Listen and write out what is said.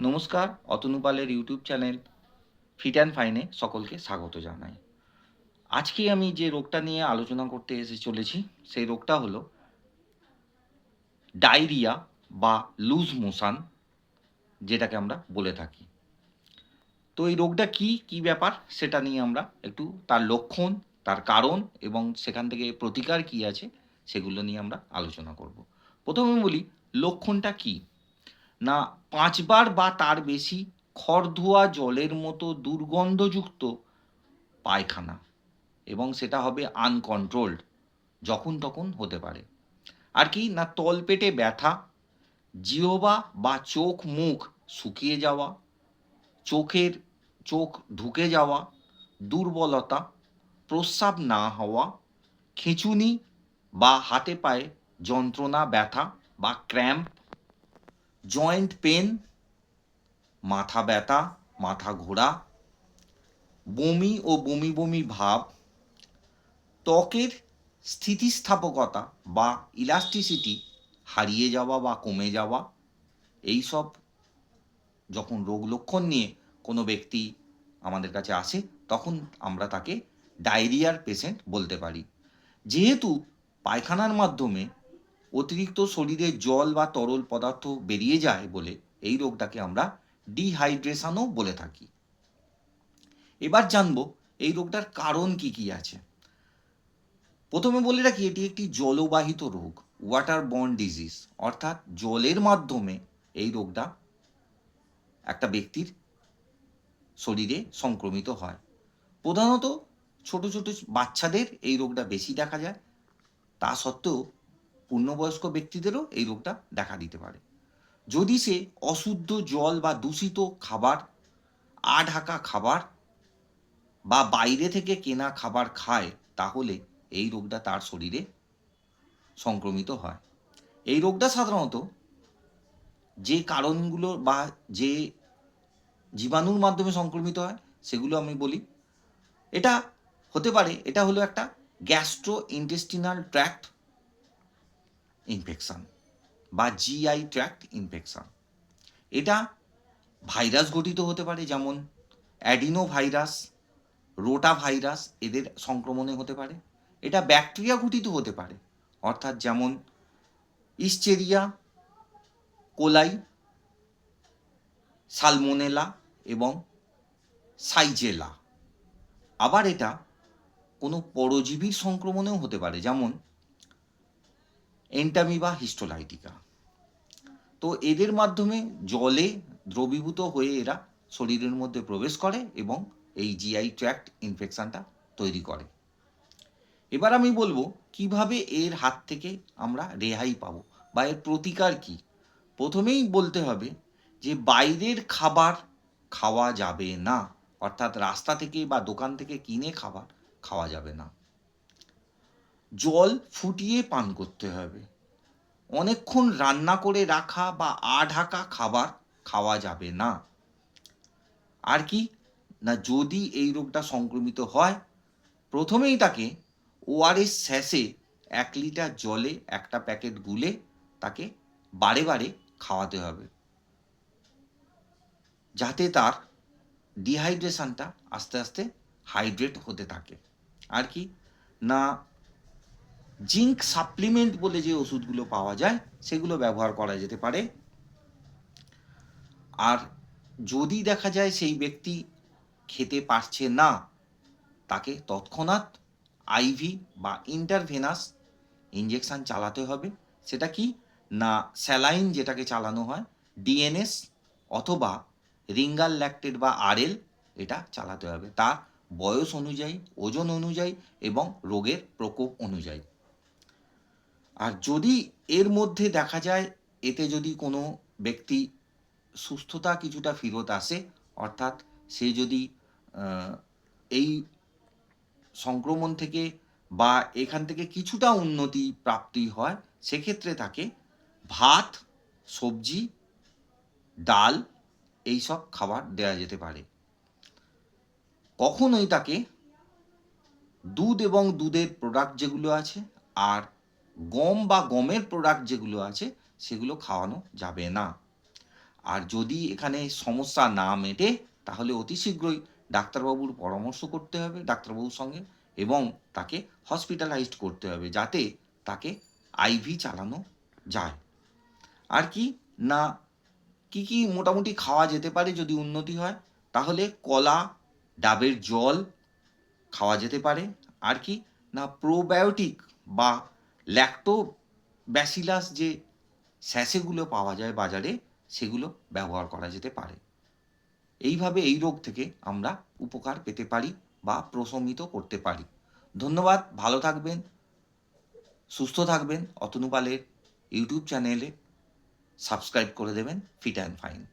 নমস্কার অতনুপালের YouTube channel fit and ফাইনে সকলকে স্বাগত জানাই। আজকে আমি যে রোগটা নিয়ে আলোচনা করতে এসে চলেছি, সেই রোগটা হলো ডায়রিয়া বা লুজ মোশান, যেটাকে আমরা বলে থাকি। তো এই রোগটা কি কি ব্যাপার, সেটা নিয়ে আমরা একটু তার লক্ষণ, তার কারণ এবং সেখান থেকে প্রতিকার কি আছে, সেগুলো নিয়ে আমরা আলোচনা করব। প্রথমে বলি, লক্ষণটা কি? না পাঁচবার বা তার বেশি খড়ধোয়া জলের মতো দুর্গন্ধযুক্ত পায়খানা এবং সেটা হবে আনকন্ট্রোলড যখন তখন হতে পারে। আর কি না তলপেটে ব্যথা, জিহবা বা চোখ মুখ শুকিয়ে যাওয়া, চোখের চোখ ঢুকে যাওয়া, দুর্বলতা, প্রস্রাব না হওয়া, খিঁচুনি বা হাতে পায়ে যন্ত্রণা, ব্যথা বা ক্র্যাম্প জয়েন্ট পেন, মাথা ব্যথা, মাথা ঘোরা, বমি ও বমি বমি ভাব, ত্বকের স্থিতিস্থাপকতা বা ইলাস্টিসিটি হারিয়ে যাওয়া বা কমে যাওয়া, এই সব যখন রোগ লক্ষণ নিয়ে কোনো ব্যক্তি আমাদের কাছে আসে, তখন আমরা তাকে ডায়রিয়ার পেশেন্ট বলতে পারি। যেহেতু পায়খানার মাধ্যমে অতিরিক্ত শরীরে জল বা তরল পদার্থ বেরিয়ে যায় বলে এই রোগটাকে আমরা ডিহাইড্রেশনও বলে থাকি। এবার জানব এই রোগটার কারণ কি কি আছে। প্রথমে বলে রাখি, এটি একটি জলবাহিত রোগ ওয়াটার বর্ন ডিজিজ অর্থাৎ জলের মাধ্যমে এই রোগটা একটা ব্যক্তির শরীরে সংক্রমিত হয়। প্রধানত ছোট ছোট বাচ্চাদের এই রোগটা বেশি দেখা যায়। তা সত্ত্বেও পূর্ণবয়স্ক ব্যক্তিদেরও এই রোগটা দেখা দিতে পারে। যদি সে অশুদ্ধ জল বা দূষিত খাবার আ ঢাকা খাবার বা বাইরে থেকে কেনা খাবার খায়, তাহলে এই রোগটা তার শরীরে সংক্রমিত হয়। এই রোগটা সাধারণত যে কারণগুলো বা যে জীবাণুর মাধ্যমে সংক্রমিত হয়, সেগুলো আমি বলি। এটা হতে পারে, এটা হলো একটা গ্যাস্ট্রো ইন্টেস্টিনাল ট্র্যাক্ট ইনফেকশন বা জিআই ট্র্যাক্ট ইনফেকশান এটা ভাইরাস গঠিত হতে পারে, যেমন অ্যাডিনো ভাইরাস রোটা ভাইরাস এদের সংক্রমণে হতে পারে। এটা ব্যাকটেরিয়া গঠিত হতে পারে, অর্থাৎ যেমন ইস্টেরিয়া কোলাই সালমোনেলা এবং সাইজেলা আবার এটা কোনো পরজীবীর সংক্রমণেও হতে পারে, যেমন এন্টামিবা হিস্টোলাইটিকা। তো এদের মাধ্যমে জলে দ্রবীভূত হয়ে এরা শরীরের মধ্যে প্রবেশ করে এবং এই জিআই ট্র্যাক্ট ইনফেকশনটা তৈরি করে। এবার আমি বলব, কীভাবে এর হাত থেকে আমরা রেহাই পাবো বা এর প্রতিকার কি? প্রথমেই বলতে হবে যে বাইরের খাবার খাওয়া যাবে না। অর্থাৎ রাস্তা থেকে বা দোকান থেকে কিনে খাবার খাওয়া যাবে না। জল ফুটিয়ে পান করতে হবে। অনেকক্ষণ রান্না করে রাখা বা আ ঢাকা খাবার খাওয়া যাবে না। আর কি? না, যদি এই রোগটা সংক্রমিত হয়, প্রথমেই তাকে ওআরএস স্যাসে এক লিটার জলে একটা প্যাকেট গুলে তাকে বারে বারে খাওয়াতে হবে। যাতে তার ডিহাইড্রেশনটা আস্তে আস্তে হাইড্রেট হতে থাকে। আর কি? না জিঙ্ক সাপ্লিমেন্ট বলে যে ওষুধগুলো পাওয়া যায়, সেগুলো ব্যবহার করা যেতে পারে। আর যদি দেখা যায় সেই ব্যক্তি খেতে পারছে না, তাকে তৎক্ষণাৎ আইভি বা ইন্টারভেনাস ইঞ্জেকশন চালাতে হবে। সেটা কি? না, স্যালাইন যেটাকে চালানো হয় ডিএনএস অথবা রিঙ্গাল ল্যাক্টেড বা আরএল এটা চালাতে হবে। তার বয়স অনুযায়ী, ওজন অনুযায়ী এবং রোগের প্রকোপ অনুযায়ী। আর যদি এর মধ্যে দেখা যায় এতে যদি কোনো ব্যক্তি সুস্থতা কিছুটা ফিরত আসে, অর্থাৎ সে যদি এই সংক্রমণ থেকে বা এখান থেকে কিছুটা উন্নতি প্রাপ্তি হয়, সেক্ষেত্রে তাকে ভাত, সবজি, ডাল এই সব খাবার দেওয়া যেতে পারে। কখনোই তাকে দুধ এবং দুধের প্রোডাক্ট যেগুলো আছে আর গম বা গমের প্রোডাক্ট যেগুলো আছে, সেগুলো খাওয়ানো যাবে না। আর যদি এখানে সমস্যা না মেটে, তাহলে অতি শীঘ্রই ডাক্তারবাবুর পরামর্শ করতে হবে ডাক্তারবাবুর সঙ্গে এবং তাকে হসপিটালাইজড করতে হবে যাতে তাকে আইভি চালানো যায়। আর কি না, কি কি মোটামুটি খাওয়া যেতে পারে যদি উন্নতি হয়, তাহলে কলা, ডাবের জল খাওয়া যেতে পারে। আর কি না প্রোবায়োটিক বা ল্যাক্টো ব্যাসিলাস যে স্যাসেগুলো পাওয়া যায় বাজারে, সেগুলো ব্যবহার করা যেতে পারে। এইভাবে এই রোগ থেকে আমরা উপকার পেতে পারি বা প্রশমিত করতে পারি। ধন্যবাদ, ভালো থাকবেন, সুস্থ থাকবেন। অতনুপালের ইউটিউব চ্যানেলে সাবস্ক্রাইব করে দেবেন ফিট অ্যান্ড ফাইন।